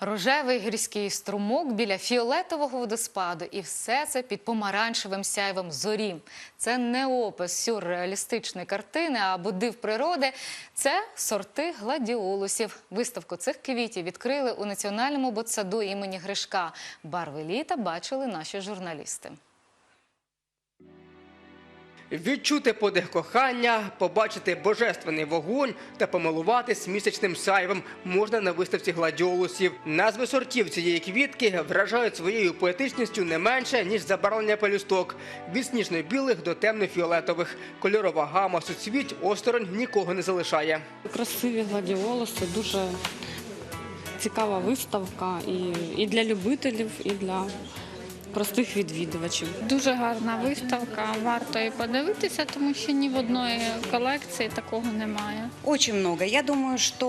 Рожевий гірський струмок біля фіолетового водоспаду, і все це під помаранчевим сяйвом зорі. Це не опис сюрреалістичної картини або див природи. Це сорти гладіолусів. Виставку цих квітів відкрили у національному ботсаду імені Гришка. Барви літа бачили наші журналісти. Відчути подих кохання, побачити божественний вогонь та помилуватись місячним сяйвом можна на виставці гладіолусів. Назви сортів цієї квітки вражають своєю поетичністю не менше ніж забарвлення пелюсток. Від сніжно-білих до темно-фіолетових. Кольорова гама суцвіть осторонь нікого не залишає. Красиві гладіолуси, дуже цікава виставка і, і для любителів, і для простих відвідувачів. Дуже гарна виставка, варто і подивитися, тому що ні в одної колекції такого немає. Очень много. Я думаю, что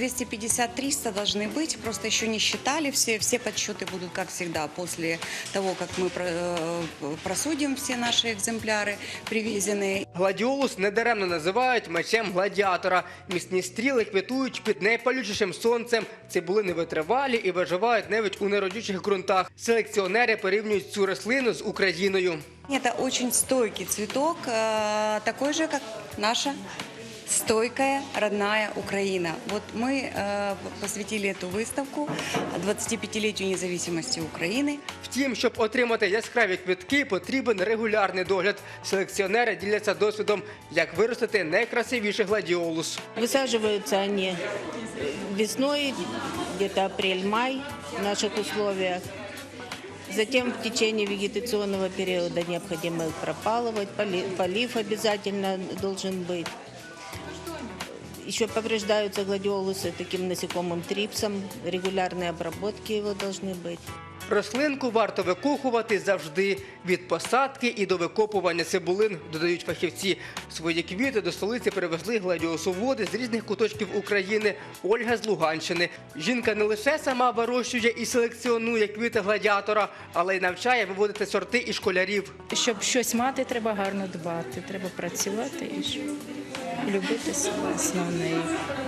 250-300 должны быть. Просто еще не считали все. Все подсчеты будут, как всегда, после того, как мы про- э, просудим все наши экземпляры привезенные. Гладіолус недаремно називають мечем гладіатора. Міцні стріли квітують під найпалючішим сонцем. Цибулини витривалі і виживають навіть у неродючих ґрунтах. Селекціонери порівнюють цю рослину з Україною. Это очень стойкий цветок, э, такой же, как наша стойкая родная Украина. Вот мы э, посвятили эту выставку 25-летию независимости Украины. Втім, щоб отримати яскраві квітки, потрібен регулярний догляд. Селекціонери діляться досвідом, як виростити найкрасивіший гладіолус. Высаживаются они весной, где-то апрель-май в наших условиях. Затем в течение вегетационного периода необходимо их пропалывать, поли- полив обязательно должен быть. Еще повреждаются гладиолусы таким насекомым трипсом, регулярные обработки его должны быть. Рослинку варто викохувати завжди від посадки і до викопування цибулин, додають фахівці. Свої квіти до столиці привезли гладіосоводи з різних куточків України. Ольга з Луганщини. Жінка не лише сама вирощує і селекціонує квіти гладіатора, але й навчає виводити сорти і школярів. Щоб щось мати, треба гарно дбати, треба працювати і любити себе основне.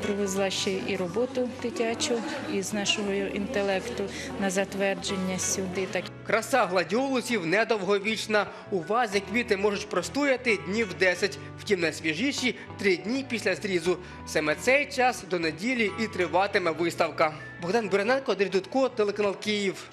Привезла ще і роботу дитячу із нашого інтелекту на затвердження сюди. Так Краса гладіолусів недовговічна. У вазі квіти можуть простояти днів 10, втім найсвіжіші – три дні після зрізу. Саме цей час до неділі і триватиме виставка. Богдан Бурененко, Андрій Дудко, телеканал Київ.